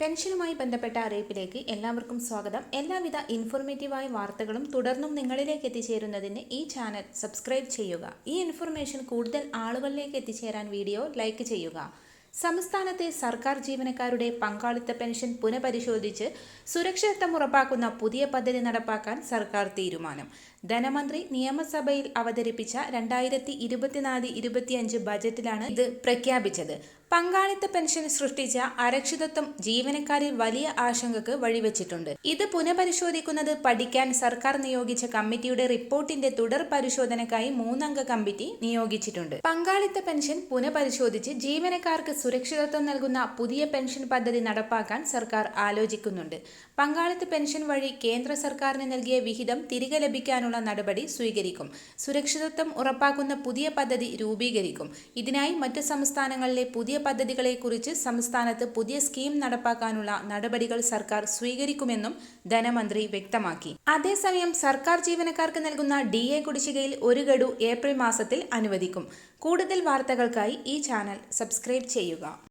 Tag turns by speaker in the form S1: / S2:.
S1: പെൻഷനുമായി ബന്ധപ്പെട്ട അറിയിപ്പിലേക്ക് എല്ലാവർക്കും സ്വാഗതം. എല്ലാവിധ ഇൻഫോർമേറ്റീവായ വാർത്തകളും തുടർന്നും നിങ്ങളിലേക്ക് എത്തിച്ചേരുന്നതിന് ഈ ചാനൽ സബ്സ്ക്രൈബ് ചെയ്യുക. ഈ ഇൻഫർമേഷൻ കൂടുതൽ ആളുകളിലേക്ക് എത്തിച്ചേരാൻ വീഡിയോ ലൈക്ക് ചെയ്യുക. സംസ്ഥാനത്തെ സർക്കാർ ജീവനക്കാരുടെ പങ്കാളിത്ത പെൻഷൻ പുനഃപരിശോധിച്ച് സുരക്ഷിതത്വം ഉറപ്പാക്കുന്ന പുതിയ പദ്ധതി നടപ്പാക്കാൻ സർക്കാർ തീരുമാനം. ധനമന്ത്രി നിയമസഭയിൽ അവതരിപ്പിച്ച രണ്ടായിരത്തി ഇരുപത്തിനാല് ഇരുപത്തിയഞ്ച് ബജറ്റിലാണ് ഇത് പ്രഖ്യാപിച്ചത്. പങ്കാളിത്ത പെൻഷൻ സൃഷ്ടിച്ച അരക്ഷിതത്വം ജീവനക്കാരിൽ വലിയ ആശങ്കക്ക് വഴിവെച്ചിട്ടുണ്ട്. ഇത് പുനഃപരിശോധിക്കുന്നത് പഠിക്കാൻ സർക്കാർ നിയോഗിച്ച കമ്മിറ്റിയുടെ റിപ്പോർട്ടിന്റെ തുടർ പരിശോധനക്കായി മൂന്നംഗ കമ്മിറ്റി നിയോഗിച്ചിട്ടുണ്ട്. പങ്കാളിത്ത പെൻഷൻ പുനഃപരിശോധിച്ച് ജീവനക്കാർക്ക് സുരക്ഷിതത്വം നൽകുന്ന പുതിയ പെൻഷൻ പദ്ധതി നടപ്പാക്കാൻ സർക്കാർ ആലോചിക്കുന്നുണ്ട്. പങ്കാളിത്ത പെൻഷൻ വഴി കേന്ദ്ര സർക്കാരിന് നൽകിയ വിഹിതം തിരികെ ലഭിക്കാനുള്ള നടപടി സ്വീകരിക്കും. സുരക്ഷിതത്വം ഉറപ്പാക്കുന്ന പുതിയ പദ്ധതി രൂപീകരിക്കും. ഇതിനായി മറ്റ് സംസ്ഥാനങ്ങളിലെ പുതിയ പദ്ധതികളെക്കുറിച്ച് സംസ്ഥാനത്ത് പുതിയ സ്കീം നടപ്പാക്കാനുള്ള നടപടികൾ സർക്കാർ സ്വീകരിക്കുമെന്നും ധനമന്ത്രി വ്യക്തമാക്കി. അതേസമയം സർക്കാർ ജീവനക്കാർക്ക് നൽകുന്ന ഡി എ കുടിശ്ശികയിൽ ഒരു ഗഡു ഏപ്രിൽ മാസത്തിൽ അനുവദിക്കും. കൂടുതൽ വാർത്തകൾക്കായി ഈ ചാനൽ സബ്സ്ക്രൈബ് ചെയ്യുക.